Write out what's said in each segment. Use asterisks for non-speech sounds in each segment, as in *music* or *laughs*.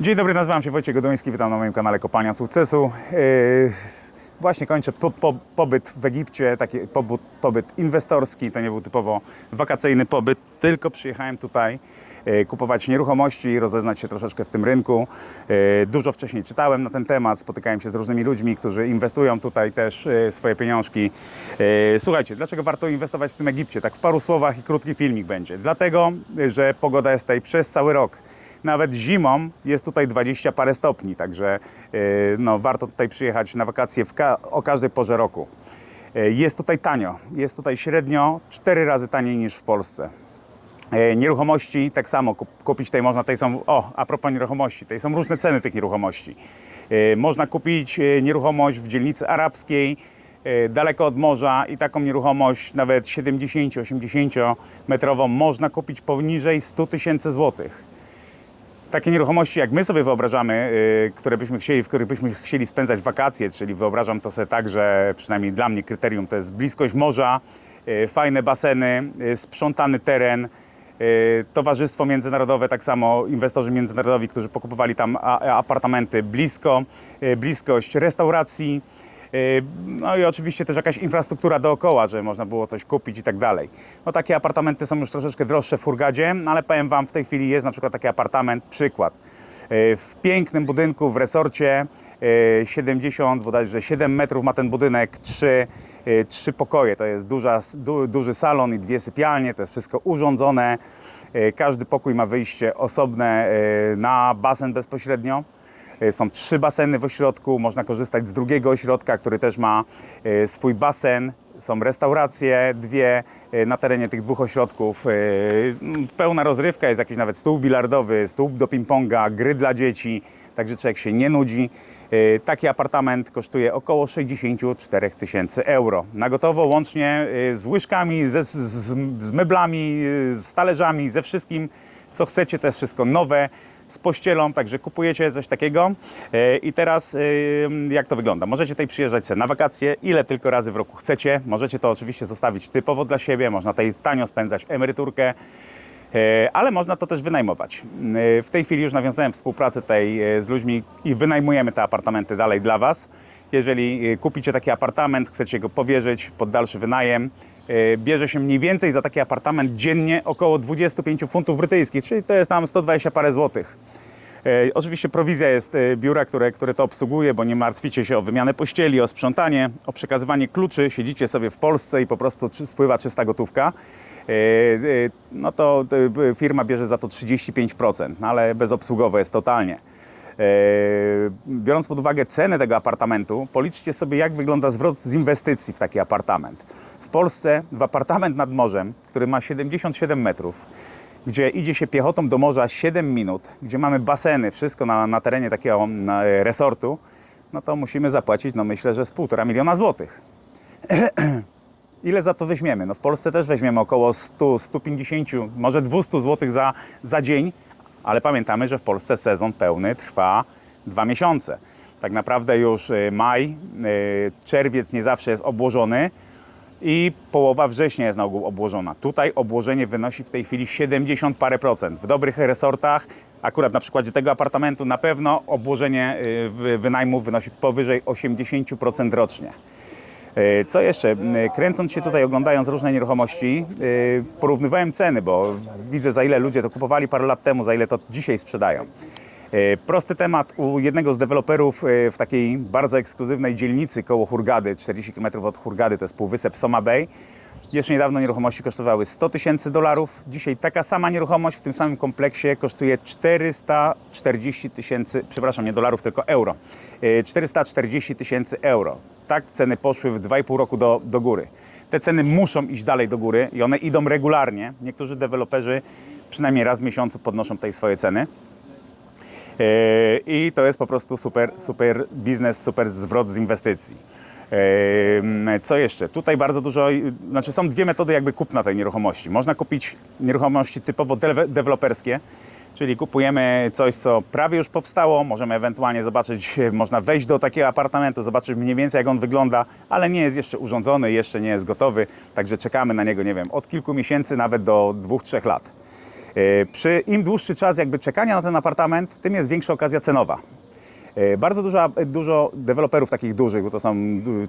Dzień dobry, nazywam się Wojciech Godoński, witam na moim kanale Kopalnia Sukcesu. Yy, Właśnie kończę po, po, pobyt w Egipcie, taki pobyt, pobyt inwestorski, to nie był typowo wakacyjny pobyt, tylko przyjechałem tutaj yy, kupować nieruchomości rozeznać się troszeczkę w tym rynku. Yy, Dużo wcześniej czytałem na ten temat, spotykałem się z różnymi ludźmi, którzy inwestują tutaj też yy, swoje pieniążki. Yy, Słuchajcie, dlaczego warto inwestować w tym Egipcie? Tak w paru słowach i krótki filmik będzie. Dlatego, że pogoda jest tutaj przez cały rok. Nawet zimą jest tutaj 20 parę stopni, także yy, no, warto tutaj przyjechać na wakacje ka- o każdej porze roku. Yy, Jest tutaj tanio, jest tutaj średnio 4 razy taniej niż w Polsce. E, Nieruchomości tak samo kup- kupić tutaj można, tutaj są, o, a propos nieruchomości, tutaj są różne ceny tych nieruchomości. E, Można kupić e, nieruchomość w dzielnicy arabskiej, e, daleko od morza i taką nieruchomość nawet 70-80 metrową można kupić poniżej 100 tysięcy złotych takie nieruchomości, jak my sobie wyobrażamy, y, które byśmy chcieli, w których byśmy chcieli spędzać wakacje, czyli wyobrażam to sobie tak, że przynajmniej dla mnie kryterium to jest bliskość morza, y, fajne baseny, y, sprzątany teren, towarzystwo międzynarodowe, tak samo inwestorzy międzynarodowi, którzy pokupowali tam apartamenty blisko, bliskość restauracji, No i oczywiście też jakaś infrastruktura dookoła, że można było coś kupić i tak dalej. No takie apartamenty są już troszeczkę droższe w Hurgadzie, no ale powiem Wam, w tej chwili jest na przykład taki apartament, przykład. Yy, W pięknym budynku w resorcie, yy, 70, bodajże 7 metrów ma ten budynek, 3, trzy pokoje. To jest duża, du, duży salon i dwie sypialnie, to jest wszystko urządzone. Yy, Każdy pokój ma wyjście osobne yy, na basen bezpośrednio. E, Są trzy baseny w ośrodku, można korzystać z drugiego ośrodka, który też ma e, swój basen. Są restauracje, dwie e, na terenie tych dwóch ośrodków. Pełna rozrywka, jest jakiś nawet stół bilardowy, stół do ping-ponga, gry dla dzieci, także człowiek się nie nudzi. Taki apartament kosztuje około 64 tysięcy euro. Na gotowo, łącznie z łyżkami, ze, z, z meblami, z talerzami, ze wszystkim, co chcecie, to jest wszystko nowe z pościelą, także kupujecie coś takiego. E, I teraz e, jak to wygląda? Możecie tutaj przyjeżdżać sobie na wakacje, ile tylko razy w roku chcecie. Możecie to oczywiście zostawić typowo dla siebie, można tutaj tanio spędzać emeryturkę. E, Ale można to też wynajmować. W tej chwili już nawiązałem współpracę e, z ludźmi i wynajmujemy te apartamenty dalej dla Was. Jeżeli kupicie taki apartament, chcecie go powierzyć pod dalszy wynajem, bierze się mniej więcej za taki apartament dziennie około 25 funtów brytyjskich, czyli to jest tam 120 parę złotych. E, Oczywiście prowizja jest e, biura, które, które to obsługuje, bo nie martwicie się o wymianę pościeli, o sprzątanie, o przekazywanie kluczy. Siedzicie sobie w Polsce i po prostu spływa czysta gotówka. E, e, No to e, firma bierze za to 35%, no ale bezobsługowe jest totalnie. E, Biorąc pod uwagę cenę tego apartamentu, policzcie sobie, jak wygląda zwrot z inwestycji w taki apartament. W Polsce w apartament nad morzem, który ma 77 metrów, gdzie idzie się piechotą do morza 7 minut, gdzie mamy baseny, wszystko na, na terenie takiego na, e, resortu, no to musimy zapłacić, no myślę, że z półtora miliona złotych. *clears throat* Ile za to weźmiemy? No w Polsce też weźmiemy około 100, 150, może 200 zł za, za dzień, ale pamiętamy, że w Polsce sezon pełny trwa dwa miesiące. Tak naprawdę już y, maj, y, czerwiec nie zawsze jest obłożony i połowa września jest na ogół obłożona. Tutaj obłożenie wynosi w tej chwili 70 parę procent. W dobrych resortach, akurat na przykładzie tego apartamentu, na pewno obłożenie y, wy- wynajmu wynosi powyżej 80% rocznie. E, Co jeszcze? Kręcąc się tutaj, oglądając różne nieruchomości, e, porównywałem ceny, bo widzę za ile ludzie to kupowali parę lat temu, za ile to dzisiaj sprzedają. E, Prosty temat u jednego z deweloperów w takiej bardzo ekskluzywnej dzielnicy koło Hurgady, 40 km od Hurgady, to jest półwysep Soma Bay. Jeszcze niedawno nieruchomości kosztowały 100 tysięcy dolarów. Dzisiaj taka sama nieruchomość w tym samym kompleksie kosztuje 440 tysięcy, przepraszam, nie dolarów, tylko euro. E, 440 tysięcy euro. Tak ceny poszły w 2,5 roku do, do góry. Te ceny muszą iść dalej do góry i one idą regularnie. Niektórzy deweloperzy przynajmniej raz w miesiącu podnoszą tutaj swoje ceny. E, I to jest po prostu super, super biznes, super zwrot z inwestycji. Co jeszcze? Tutaj bardzo dużo, znaczy są dwie metody jakby kupna tej nieruchomości. Można kupić nieruchomości typowo dewe- deweloperskie, czyli kupujemy coś, co prawie już powstało, możemy ewentualnie zobaczyć, *laughs* można wejść do takiego apartamentu, zobaczyć mniej więcej jak on wygląda, ale nie jest jeszcze urządzony, jeszcze nie jest gotowy, także czekamy na niego, nie wiem, od kilku miesięcy nawet do dwóch, trzech lat. E, Przy im dłuższy czas jakby czekania na ten apartament, tym jest większa okazja cenowa. E, Bardzo dużo, dużo deweloperów takich dużych, bo to są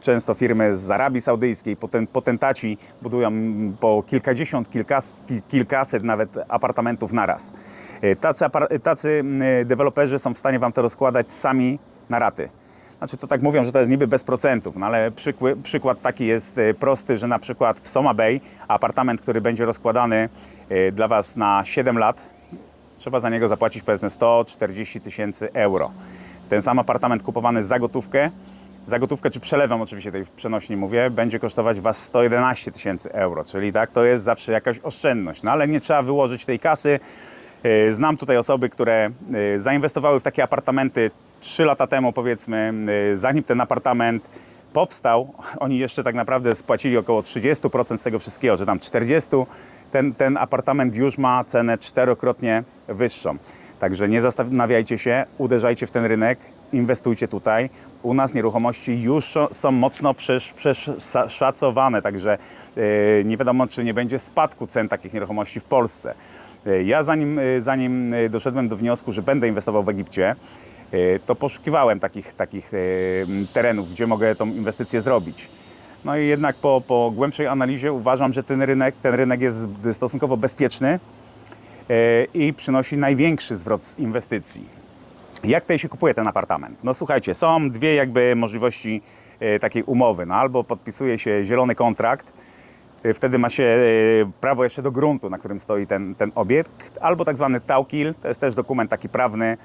często firmy z Arabii Saudyjskiej, poten, potentaci budują po kilkadziesiąt, kilkas, ki- kilkaset nawet apartamentów naraz. E, Tacy, tacy deweloperzy są w stanie Wam to rozkładać sami na raty. Znaczy to tak mówią, że to jest niby bez procentów, no ale przykły, przykład taki jest e, prosty, że na przykład w Soma Bay apartament, który będzie rozkładany dla Was na 7 lat, trzeba za niego zapłacić powiedzmy 140 tysięcy euro. Ten sam apartament kupowany za gotówkę, za gotówkę czy przelewem oczywiście tej przenośni mówię, będzie kosztować Was 111 tysięcy euro, czyli tak to jest zawsze jakaś oszczędność, no ale nie trzeba wyłożyć tej kasy. E, Znam tutaj osoby, które e, zainwestowały w takie apartamenty 3 lata temu powiedzmy, e, zanim ten apartament powstał, oni jeszcze tak naprawdę spłacili około 30% z tego wszystkiego, czy tam 40%. Ten, ten apartament już ma cenę czterokrotnie wyższą. Także nie zastanawiajcie się, uderzajcie w ten rynek, inwestujcie tutaj. U nas nieruchomości już są- mocno przesz- przeszacowane, także e, nie wiadomo, czy nie będzie spadku cen takich nieruchomości w Polsce. E, Ja zanim, e, zanim doszedłem do wniosku, że będę inwestował w Egipcie, to poszukiwałem takich, takich terenów, gdzie mogę tą inwestycję zrobić. No i jednak po, po głębszej analizie uważam, że ten rynek, ten rynek jest stosunkowo bezpieczny i przynosi największy zwrot z inwestycji. Jak tutaj się kupuje ten apartament? No słuchajcie, są dwie jakby możliwości e, takiej umowy. No, albo podpisuje się zielony kontrakt, e, wtedy ma się e, prawo jeszcze do gruntu, na którym stoi ten, ten obiekt, albo tak zwany tałkil, to jest też dokument taki prawny.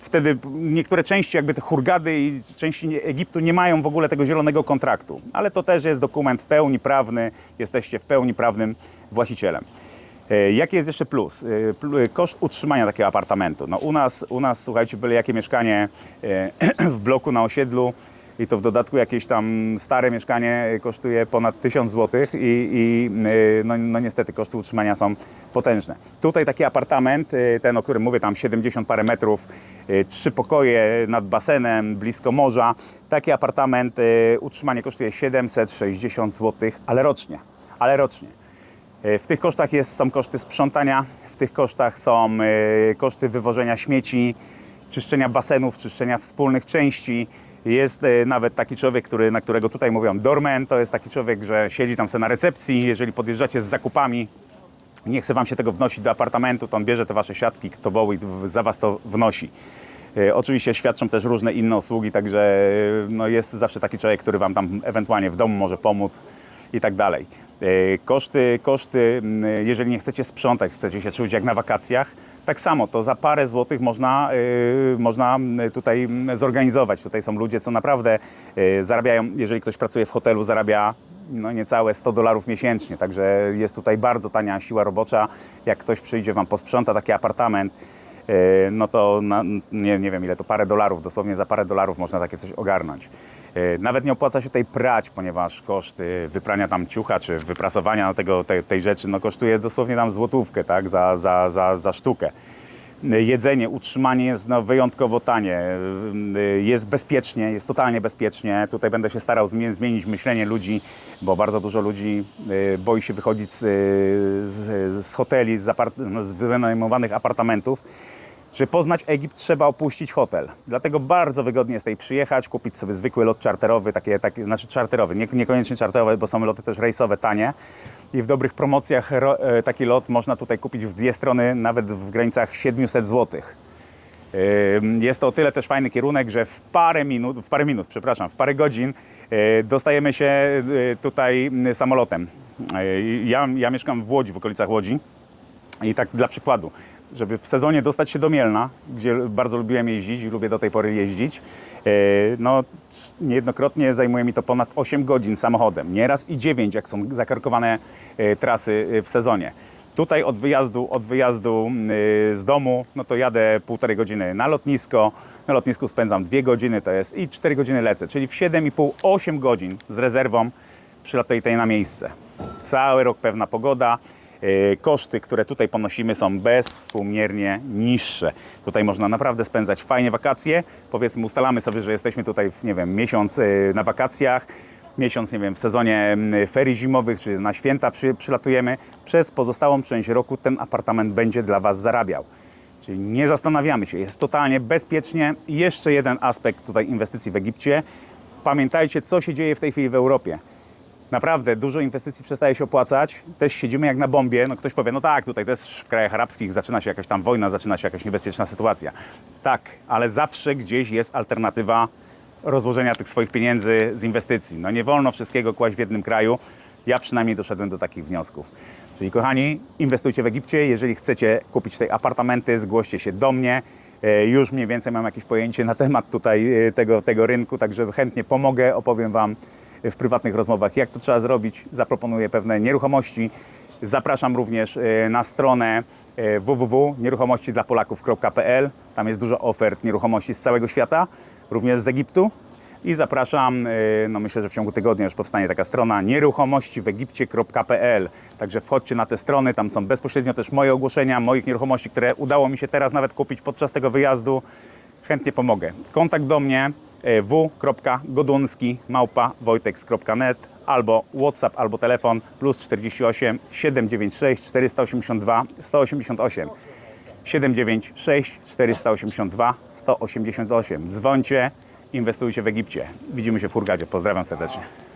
E, Wtedy niektóre części jakby te hurgady i części Egiptu nie mają w ogóle tego zielonego kontraktu, ale to też jest dokument w pełni prawny, jesteście w pełni prawnym właścicielem. E, Jaki jest jeszcze plus? E, pl- Koszt utrzymania takiego apartamentu. No u nas, u nas słuchajcie, byle jakie mieszkanie e, *clears throat* w bloku na osiedlu i to w dodatku jakieś tam stare mieszkanie kosztuje ponad 1000 zł i, i e, no, no niestety koszty utrzymania są potężne. Tutaj taki apartament, e, ten o którym mówię, tam 70 parę metrów, e, trzy pokoje nad basenem, blisko morza. Taki apartament, utrzymanie kosztuje 760 zł, ale rocznie, ale rocznie. W tych kosztach jest, są koszty sprzątania, w tych kosztach są koszty wywożenia śmieci, czyszczenia basenów, czyszczenia wspólnych części. Jest e, nawet taki człowiek, który, na którego tutaj mówią dormen, to jest taki człowiek, że siedzi tam sobie na recepcji, jeżeli podjeżdżacie z zakupami, nie chce Wam się tego wnosić do apartamentu, to on bierze te Wasze siatki, toboły i za Was to wnosi. E, Oczywiście świadczą też różne inne usługi, także e, no jest zawsze taki człowiek, który Wam tam ewentualnie w domu może pomóc i tak dalej. Koszty, koszty, jeżeli nie chcecie sprzątać, chcecie się czuć jak na wakacjach, tak samo to za parę złotych można, e, można m, tutaj zorganizować. Tutaj są ludzie, co naprawdę e, zarabiają, jeżeli ktoś pracuje w hotelu, zarabia no niecałe 100 dolarów miesięcznie, także jest tutaj bardzo tania siła robocza. Jak ktoś przyjdzie, Wam posprząta taki apartament, no to na, nie, nie wiem ile to parę dolarów, dosłownie za parę dolarów można takie coś ogarnąć. E, Nawet nie opłaca się tutaj prać, ponieważ koszty wyprania tam ciucha czy wyprasowania tego, tej, tej rzeczy no kosztuje dosłownie tam złotówkę tak, za, za, za, za sztukę jedzenie, utrzymanie jest no, wyjątkowo tanie, y, jest bezpiecznie, jest totalnie bezpiecznie. Tutaj będę się starał zmie- zmienić myślenie ludzi, bo bardzo dużo ludzi y, boi się wychodzić z, z, z hoteli, z, z wynajmowanych apartamentów. Żeby poznać Egipt, trzeba opuścić hotel. Dlatego bardzo wygodnie jest tutaj przyjechać, kupić sobie zwykły lot czarterowy, takie, takie, znaczy czarterowy, nie, niekoniecznie czarterowy, bo są loty też rejsowe, tanie. I w dobrych promocjach ro, e, taki lot można tutaj kupić w dwie strony, nawet w granicach 700 zł. Jest to o tyle też fajny kierunek, że w parę minut, w parę minut, przepraszam, w parę godzin e, dostajemy się e, tutaj samolotem. Ja, ja mieszkam w Łodzi, w okolicach Łodzi. I tak dla przykładu, żeby w sezonie dostać się do Mielna, gdzie bardzo lubiłem jeździć i lubię do tej pory jeździć, e, no niejednokrotnie zajmuje mi to ponad 8 godzin samochodem. Nieraz i 9, jak są zakarkowane e, trasy e, w sezonie. Tutaj od wyjazdu, od wyjazdu z domu, no to jadę półtorej godziny na lotnisko. Na lotnisku spędzam 2 godziny, to jest i 4 godziny lecę, czyli w 7,5-8 godzin z rezerwą przylatuję tutaj na miejsce. Cały rok pewna pogoda. E, Koszty, które tutaj ponosimy są bezwspółmiernie niższe. Tutaj można naprawdę spędzać fajnie wakacje. Powiedzmy, ustalamy sobie, że jesteśmy tutaj, nie wiem, miesiąc e, na wakacjach. miesiąc, nie wiem, w sezonie ferii zimowych czy na święta przy, przylatujemy, przez pozostałą część roku ten apartament będzie dla Was zarabiał. Czyli nie zastanawiamy się, jest totalnie bezpiecznie. I jeszcze jeden aspekt tutaj inwestycji w Egipcie. Pamiętajcie, co się dzieje w tej chwili w Europie. Naprawdę dużo inwestycji przestaje się opłacać. Też siedzimy jak na bombie. No ktoś powie, no tak, tutaj też w krajach arabskich zaczyna się jakaś tam wojna, zaczyna się jakaś niebezpieczna sytuacja. Tak, ale zawsze gdzieś jest alternatywa rozłożenia tych swoich pieniędzy z inwestycji. No nie wolno wszystkiego kłaść w jednym kraju. Ja przynajmniej doszedłem do takich wniosków. Czyli kochani, inwestujcie w Egipcie. Jeżeli chcecie kupić tutaj apartamenty, zgłoście się do mnie. E, Już mniej więcej mam jakieś pojęcie na temat tutaj e, tego, tego rynku, także chętnie pomogę, opowiem Wam w prywatnych rozmowach, jak to trzeba zrobić. Zaproponuję pewne nieruchomości. Zapraszam również e, na stronę e, www.nieruchomościdlapolaków.pl. Tam jest dużo ofert nieruchomości z całego świata, również z Egiptu. I zapraszam, e, no myślę, że w ciągu tygodnia już powstanie taka strona nieruchomościwegipcie.pl. Także wchodźcie na te strony, tam są bezpośrednio też moje ogłoszenia, moich nieruchomości, które udało mi się teraz nawet kupić podczas tego wyjazdu. Chętnie pomogę. Kontakt do mnie w.godunski małpa wojtex.net albo WhatsApp, albo telefon plus 48 796 482 188. 796 482 188. Dzwońcie, inwestujcie w Egipcie. Widzimy się w Hurgadzie. Pozdrawiam serdecznie.